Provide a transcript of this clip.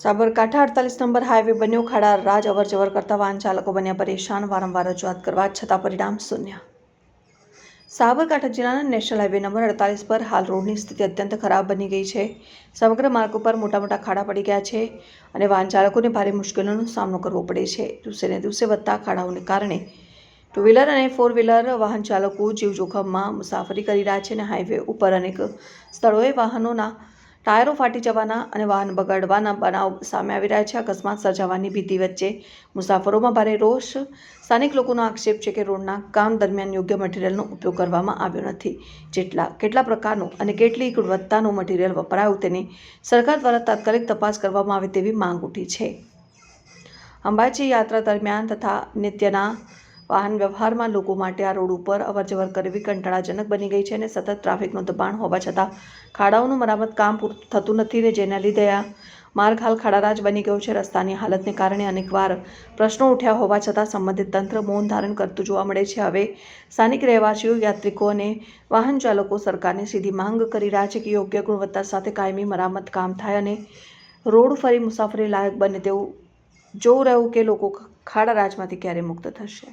સાબરકાંઠા અડતાલીસ number highway બન્યો. ખાડા રાજ અવર જવર કરતા વાહન ચાલકો બન્યા પરેશાન. વારંવાર રજૂઆત કરવા છતાં પરિણામ શૂન્ય. સાબરકાંઠા જિલ્લાના નેશનલ હાઈવે નંબર અડતાલીસ પર હાલ રોડની સ્થિતિ અત્યંત ખરાબ બની ગઈ છે. સમગ્ર માર્ગ ઉપર મોટા મોટા ખાડા પડી ગયા છે અને વાહન ચાલકોને ભારે મુશ્કેલીઓનો સામનો કરવો પડે છે. દિવસે ને દિવસે વધતા ખાડાઓને કારણે ટુ વ્હીલર અને ફોર વ્હીલર વાહન ચાલકો જીવ જોખમમાં મુસાફરી કરી રહ્યા છે અને હાઈવે ઉપર અનેક સ્થળોએ વાહનોના ટાયરો ફાટી જવાના અને વાહન બગાડવાના બનાવ સામે આવી રહ્યા છે. અકસ્માત સર્જાવાની ભીતિ વચ્ચે મુસાફરોમાં ભારે રોષ. સ્થાનિક લોકોનો આક્ષેપ છે કે રોડના કામ દરમિયાન યોગ્ય મટીરિયલનો ઉપયોગ કરવામાં આવ્યો નથી. જેટલા, કેટલા પ્રકારનું અને કેટલી ગુણવત્તાનું મટીરિયલ વપરાયું તેની સરકાર દ્વારા તાત્કાલિક તપાસ કરવામાં આવે તેવી માંગ ઉઠી છે. અંબાજી યાત્રા દરમિયાન તથા નિત્યના વાહન વ્યવહારમાં લોકો માટે આ રોડ ઉપર અવરજવર કરવી કંટાળાજનક બની ગઈ છે અને સતત ટ્રાફિકનું દબાણ હોવા છતાં ખાડાઓનું મરામત કામ પૂરું, થતું નથી ને જેના લીધે આ માર્ગ હાલ ખાડારાજ બની ગયો છે. રસ્તાની હાલતને કારણે અનેકવાર પ્રશ્નો ઉઠ્યા હોવા છતાં સંબંધિત તંત્ર મૌન ધારણ કરતું જોવા મળે છે. હવે સ્થાનિક રહેવાસીઓ, યાત્રિકો અને વાહન ચાલકો સરકારને સીધી માંગ કરી રહ્યા છે કે યોગ્ય ગુણવત્તા સાથે કાયમી મરામત કામ થાય અને રોડ ફરી મુસાફરી લાયક બને તેવું જોવું રહ્યું કે લોકો ખાડા રાજમાંથી ક્યારે મુક્ત થશે.